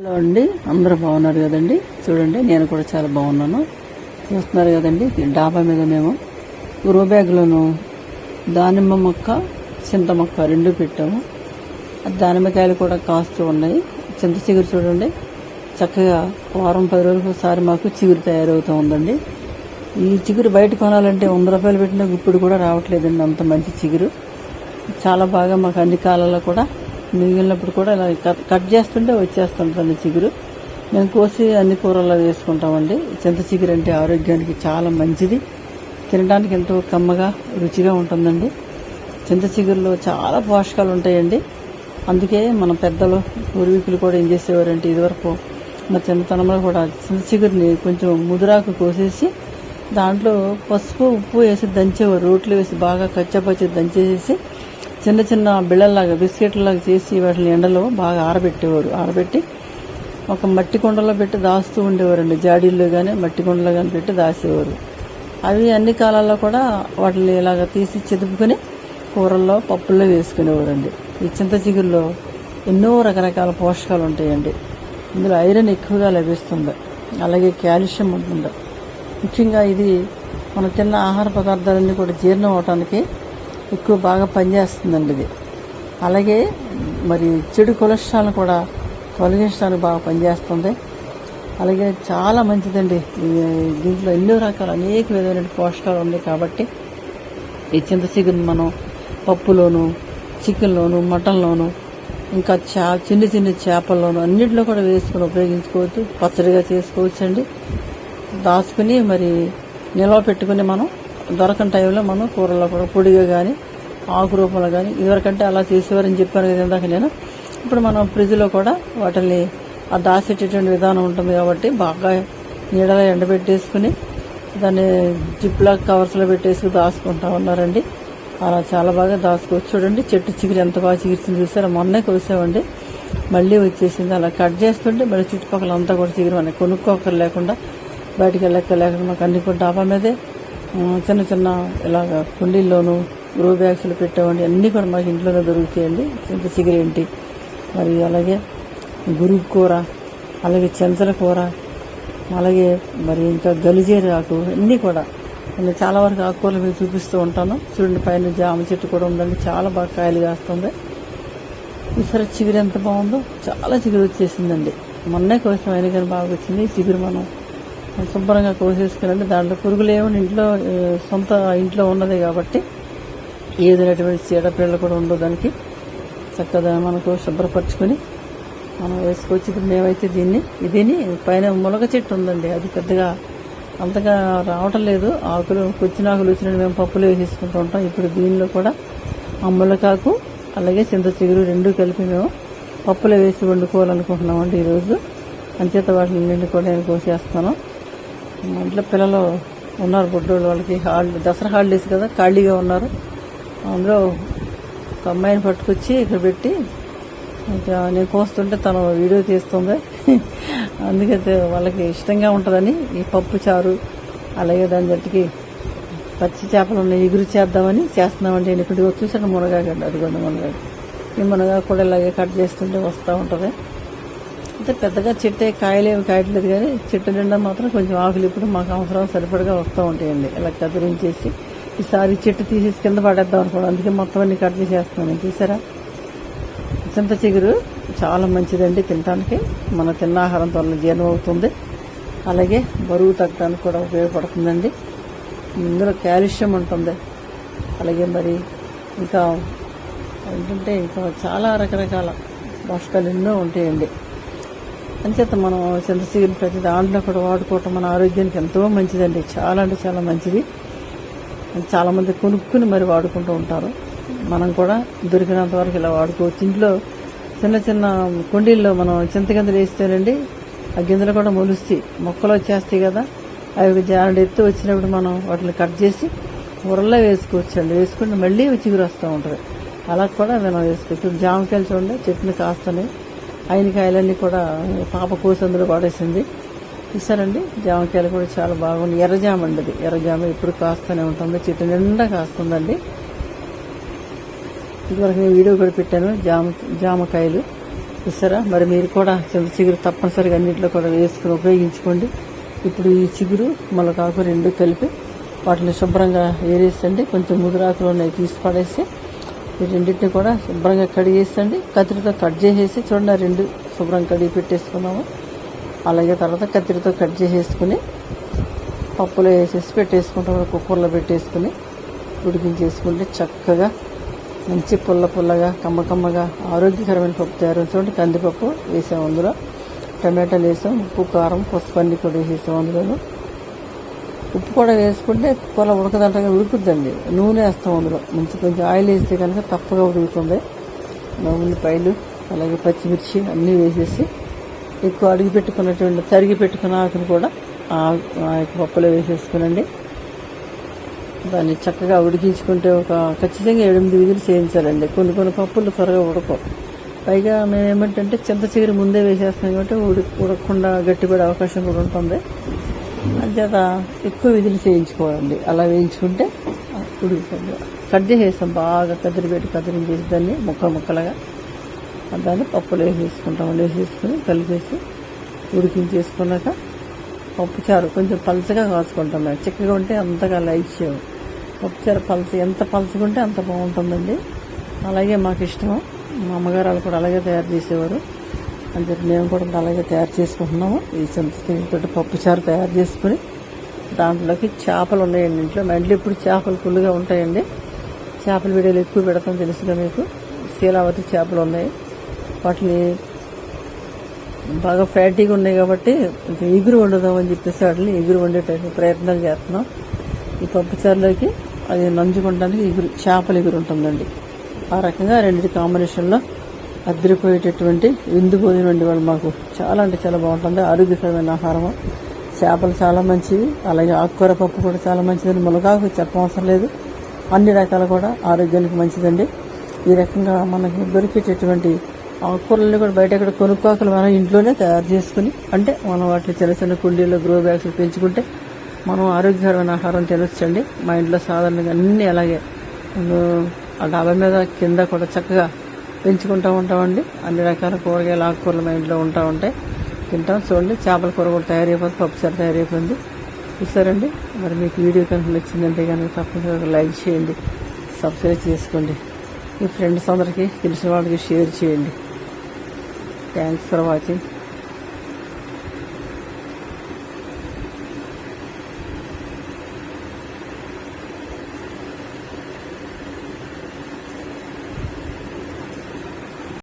Hello అండి అందరూ బాగున్నారు కదండి? చూడండి నేను కూడా చాలా బాగున్నాను. చూస్తున్నారు కదండి డాబా మీద మేము గ్రో బ్యాగ్లోను దానిమ్మ మొక్క చింత మొక్క రెండు పెట్టాము. దానిమ్మకాయలు కూడా కాస్తూ ఉన్నాయి. చింత చిగురు చూడండి చక్కగా వారం పది రోజులకోసారి ఒకసారి మాకు చిగురు తయారవుతూ ఉందండి. ఈ చిగురు బయట కొనాలంటే వంద రూపాయలు పెట్టిన గుప్పుడు కూడా రావట్లేదండి అంత మంచి చిగురు. చాలా బాగా మాకు అన్ని కాలాల్లో కూడా మిగిలినప్పుడు కూడా ఇలా కట్- కట్ చేస్తుంటే వచ్చేస్తుంటుంది చిగురు. మేము కోసి అన్ని కూరల్లో వేసుకుంటామండి. చింత చిగురు అంటే ఆరోగ్యానికి చాలా మంచిది. తినడానికి ఎంతో కమ్మగా రుచిగా ఉంటుందండి. చింత చిగురులో చాలా పోషకాలు ఉంటాయండి. అందుకే మన పెద్దలు పూర్వీకులు కూడా ఏం చేసేవారంటే ఇదివరకు మా చిన్నతనంలో కూడా చింత చిగురిని కొంచెం ముదురాకు కోసేసి దాంట్లో పసుపు ఉప్పు వేసి దంచేవారు. రోట్లు వేసి బాగా కచ్చపచ్చి దంచేసేసి చిన్న చిన్న బిళ్ళల్లాగా బిస్కెట్లలాగా చేసి వాటిని ఎండలో బాగా ఆరబెట్టేవారు. ఆరబెట్టి ఒక మట్టి కుండలో పెట్టి దాస్తూ ఉండేవారండి. జాడీల్లో కానీ మట్టి కొండలో కానీ పెట్టి దాసేవారు. అవి అన్ని కాలాల్లో కూడా వాటిని ఇలాగ తీసి చెదుపుకొని కూరల్లో పప్పుల్లో వేసుకునేవారండి. ఈ చింత చిగురులో ఎన్నో రకరకాల పోషకాలు ఉంటాయండి. ఇందులో ఐరన్ ఎక్కువగా లభిస్తుంది. అలాగే కాల్షియం ఉంటుంది. ముఖ్యంగా ఇది మనం తిన్న ఆహార పదార్థాలన్నీ కూడా జీర్ణం అవటానికి ఎక్కువ బాగా పనిచేస్తుందండి ఇది. అలాగే మరి చెడు కొలెస్ట్రాల్ కూడా తొలగించడానికి బాగా పనిచేస్తుంది. అలాగే చాలా మంచిదండి. దీంట్లో ఎన్నో రకాల అనేక విధమైన పోషకాలు ఉన్నాయి కాబట్టి ఈ చింత మనం పప్పులోను చికెన్లోను మటన్లోను ఇంకా చా చిన్న చిన్న చేపల్లోను అన్నింటిలో కూడా వేసుకొని ఉపయోగించుకోవచ్చు. పచ్చడిగా చేసుకోవచ్చు అండి దాచుకుని మరి నిల్వ పెట్టుకుని మనం దొరకని టైంలో మనం కూరలో కూడా పొడిగా కానీ ఆకు రూపంలో కానీ ఇదివరకంటే అలా చేసేవారని చెప్పాను కదా ఇందాక నేను. ఇప్పుడు మనం ఫ్రిడ్జ్లో కూడా వాటిని ఆ దాచేటటువంటి విధానం ఉంటుంది కాబట్టి బాగా నీడలో ఎండబెట్టేసుకుని దాన్ని జిప్లా కవర్స్లో పెట్టేసి దాచుకుంటా ఉన్నారండి. అలా చాలా బాగా దాచుకోవచ్చు. చూడండి చెట్టు చిగురు ఎంత బాగా చిగురుతుంది చూసారా? మొన్నే కోసామండి. మళ్ళీ వచ్చేసింది. అలా కట్ చేస్తుంటే మళ్ళీ చుట్టుపక్కల అంతా కూడా చిగురు. మనకి కొనుక్కోకర్ లేకుండా బయటికి వెళ్ళక్క లేకుండా మాకు అన్ని కూడా డాబా మీదే చిన్న చిన్న ఇలాగ కుండీల్లోనూ గ్రో బ్యాగ్స్లో పెట్టేవండి. అన్నీ కూడా మాకు ఇంట్లోనే దొరుకుతాయండి. చింత చిగురేంటి మరి అలాగే గురుగు కూర అలాగే చెంచల కూర అలాగే మరి ఇంకా గలిజేరు ఆకు అన్నీ కూడా. నేను చాలా వరకు ఆకుకూరలు మీకు చూపిస్తూ ఉంటాను. చూడండి పైన జామ చెట్టు కూడా ఉందండి. చాలా బాగా కాయలు కాస్తుంది. ఈసారి చిగురు ఎంత బాగుందో చాలా చిగురు వచ్చేసిందండి. మొన్నే కోసం అయినా కానీ బాగా వచ్చింది. ఈ చిగురు మనం శుభ్రంగా కోసేసుకునండి దాంట్లో పురుగులు ఏమో ఇంట్లో సొంత ఇంట్లో ఉన్నది కాబట్టి ఏదైనటువంటి చీడపిల్లలు కూడా ఉండవు దానికి. చక్కగా మనకు శుభ్రపరచుకొని మనం వేసుకోవచ్చు. ఇప్పుడు మేమైతే దీన్ని దీన్ని పైన మునగ చెట్టు ఉందండి. అది పెద్దగా అంతగా రావటం లేదు. ఆకులు కొచ్చినాకులు వచ్చినట్టు మేము పప్పులు వేసేసుకుంటూ ఉంటాం. ఇప్పుడు దీనిలో కూడా ఆ ములకాకు అలాగే చింత చిగురు రెండు కలిపి మేము పప్పులు వేసి వండుకోవాలనుకుంటున్నామండి ఈరోజు. అంచేత వాటిని నిండు కూడా నేను కోసేస్తాను మా ఇంట్లో పిల్లలు ఉన్నారు బుడ్డోళ్ళు వాళ్ళకి హాలిడే దసరా హాలిడేస్ కదా ఖాళీగా ఉన్నారు. అందులో ఒక అమ్మాయిని పట్టుకొచ్చి ఇక్కడ పెట్టి ఇంకా నేను కోస్తుంటే తను వీడియో తీస్తుంది. అందుకైతే వాళ్ళకి ఇష్టంగా ఉంటుందని ఈ పప్పు చారు అలాగే దాని జట్టుకి పచ్చి చేపలు ఉన్నాయి ఎగురు చేద్దామని చేస్తున్నామండి. నేను ఇప్పుడు చూసాను మునగాకండి అది మునగాకు. ఈ మునగా కూడా ఇలాగే కట్ చేస్తుంటే వస్తూ ఉంటుంది. అంటే పెద్దగా చెట్టు కాయలేమి కాయట్లేదు కానీ చెట్టు నిండా మాత్రం కొంచెం ఆకులు ఇప్పుడు మాకు అవసరం సరిపడగా వస్తూ ఉంటాయండి. ఇలా కదిరించేసి ఈసారి చెట్టు తీసేసి కింద పడేద్దాం అనుకోండి. అందుకే మొత్తం అన్ని కట్ చేసేస్తున్నాను. చూసారా? చింత చిగురు చాలా మంచిదండి తినడానికి మన తిన్న ఆహారం త్వరలో జీర్ణం అవుతుంది. అలాగే బరువు తగ్గడానికి కూడా ఉపయోగపడుతుందండి. ఇందులో కాల్షియం ఉంటుంది. అలాగే మరి ఇంకా ఏంటంటే ఇంకా చాలా రకరకాల పోషకాలు ఎన్నో ఉంటాయండి. అంచేత మనం చింత ప్రతి దాంట్లో కూడా వాడుకోవటం మన ఆరోగ్యానికి ఎంతో మంచిదండి. చాలా అంటే చాలా మంచిది. చాలామంది కొనుక్కుని మరి వాడుకుంటూ ఉంటారు. మనం కూడా దొరికినంత వరకు ఇలా వాడుకోవచ్చు. ఇంట్లో చిన్న చిన్న కుండీల్లో మనం చింతగింజలు వేస్తేనండి ఆ గింజలు కూడా మొలుస్తాయి. మొక్కలు వచ్చేస్తాయి కదా. అవి ఒక ఎత్తు వచ్చినప్పుడు మనం వాటిని కట్ చేసి కూరల్లో వేసుకోవచ్చండి. వేసుకుంటే మళ్ళీ చిగురు వస్తూ ఉంటుంది. అలా కూడా మనం వేసుకోవచ్చు. జామకాయలు చూడండి చెట్టుని కాస్తున్నాయి ఆయనకాయలన్నీ కూడా పాప కోసి అందులో పడేసింది. చూసారండి జామకాయలు కూడా చాలా బాగుంది ఎర్రజామ అండి అది ఎర్రజామ ఎప్పుడు కాస్తూనే ఉంటుంది. చెట్టు నిండా కాస్తుందండి. ఇదివరకు నేను వీడియో కూడా పెట్టాను. జామ జామకాయలు. చూసారా మరి మీరు కూడా చింత చిగురు తప్పనిసరిగా అన్నింటిలో కూడా వేసుకుని ఉపయోగించుకోండి. ఇప్పుడు ఈ చిగురు మొలకాకు రెండు కలిపి వాటిని శుభ్రంగా ఏరేసండి కొంచెం ముదురాకులు ఉన్నాయి తీసి పడేసి ఈ రెండింటిని కూడా శుభ్రంగా కడిగేసండి కత్తిరితో కట్ చేసేసి చూడండి రెండు శుభ్రంగా కడిగి పెట్టేసుకున్నాము. అలాగే తర్వాత కత్తిరితో కట్ చేసేసుకుని పప్పులో వేసేసి పెట్టేసుకుంటాం కుక్కర్లో పెట్టేసుకుని ఉడికించేసుకుంటే చక్కగా మంచి పుల్ల పుల్లగా కమ్మ కమ్మగా ఆరోగ్యకరమైన పప్పు తయారు. చూడండి కందిపప్పు వేసాము అందులో. టమాటాలు వేసాం ఉప్పు కారం పసుపు అన్ని కూడా వేసేసాం అందులో ఉప్పు కూడా వేసుకుంటే కూర ఉడకదంటగా ఉడుకుద్దండి నూనె వేస్తాం అందులో. మంచి కొంచెం ఆయిల్ వేస్తే కనుక తప్పగా ఉడుకుతుంది. ఉల్లిపాయలు అలాగే పచ్చిమిర్చి అన్నీ వేసేసి ఎక్కువ అడిగి పెట్టుకున్నటువంటి తరిగి పెట్టుకున్న ఆకును కూడా ఆ ఆ యొక్క పప్పులో వేసేసుకునండి. దాన్ని చక్కగా ఉడికించుకుంటే ఒక ఖచ్చితంగా ఎనిమిది విధులు చేయించాలండి కొన్ని కొన్ని పప్పులు త్వరగా ఉడకవు. పైగా మేము ఏమంటే చింత చిగురు ముందే వేసేస్తున్నాం కాబట్టి ఉడి ఉడకకుండా గట్టిపడే అవకాశం కూడా ఉంటుంది. అంచేత ఎక్కువ విధులు చేయించుకోవాలండి. అలా వేయించుకుంటే ఉడుకుతుంది కట్ చేసేస్తాం బాగా కదిరి పెట్టి కదిరించేసి దాన్ని ముక్క ముక్కలుగా దాన్ని పప్పులో వేసేసుకుంటాం. వేసేసుకుని కలిపేసి ఉడికించేసుకున్నాక పప్పుచారు కొంచెం పలచగా కాసుకుంటాం మేము. చిక్కగా ఉంటే అంతగా లైట్ చేయము. పప్పుచారు పలచ ఎంత పలచగా ఉంటే అంత బాగుంటుందండి. అలాగే మాకు ఇష్టం మా అమ్మగారు వాళ్ళు కూడా అలాగే తయారు చేసేవారు. అని చెప్పి మేము కూడా అలాగే తయారు చేసుకుంటున్నాము. ఈ చింతతో పప్పుచారు తయారు చేసుకుని దాంట్లోకి చేపలు ఉన్నాయండి ఇంట్లో. మా ఇంట్లో ఇప్పుడు చేపలు ఫుల్గా ఉంటాయండి. చేపల వీడియోలు ఎక్కువ పెడతాం తెలుసుగా మీకు. శీలావతి చేపలు ఉన్నాయి. వాటిని బాగా ఫ్యాటీగా ఉన్నాయి కాబట్టి కొంచెం ఎగురు వండుదామని చెప్పేసి వాటిని ఎగురు వండేటట్టు ప్రయత్నాలు చేస్తున్నాం. ఈ పప్పుచారులోకి అది నంజుకుంటానికి ఎగురు చేపలు ఎగురు ఉంటుందండి. ఆ రకంగా రెండింటి కాంబినేషన్లో అద్దరిపోయేటటువంటి విందు భోజనం అండి వాళ్ళు మాకు. చాలా అంటే చాలా బాగుంటుంది. ఆరోగ్యకరమైన ఆహారము. చేపలు చాలా మంచివి. అలాగే ఆకుకూర పప్పు కూడా చాలా మంచిదండి. మునగాకు చెప్పవసరం లేదు. అన్ని రకాలు కూడా ఆరోగ్యానికి మంచిదండి. ఈ రకంగా మనకు దొరికేటటువంటి ఆకుకూరలు కూడా బయట ఎక్కడ కొనుక్కోకలు మనం ఇంట్లోనే తయారు చేసుకుని అంటే మనం వాటిని చిన్న చిన్న కుండీల్లో గ్రో బ్యాగ్స్ పెంచుకుంటే మనం ఆరోగ్యకరమైన ఆహారం తినొచ్చండి. మా ఇంట్లో సాధారణంగా అన్నీ అలాగే. ఆ డాబా మీద కింద కూడా చక్కగా పెంచుకుంటూ ఉంటామండి. అన్ని రకాల కూరగాయలు ఆకుకూరలు మా ఇంట్లో ఉంటా ఉంటాయి. తింటాం. చూడండి చేపల కూర కూడా తయారైపోతుంది పప్పుచారు తయారైపోయింది. చూసారండి? మరి మీకు వీడియో కనుక నచ్చిందంటే కనుక తప్పనిసరిగా లైక్ చేయండి. సబ్స్క్రైబ్ చేసుకోండి. మీ ఫ్రెండ్స్ అందరికీ తెలిసిన వాళ్ళకి షేర్ చేయండి. Thanks for watching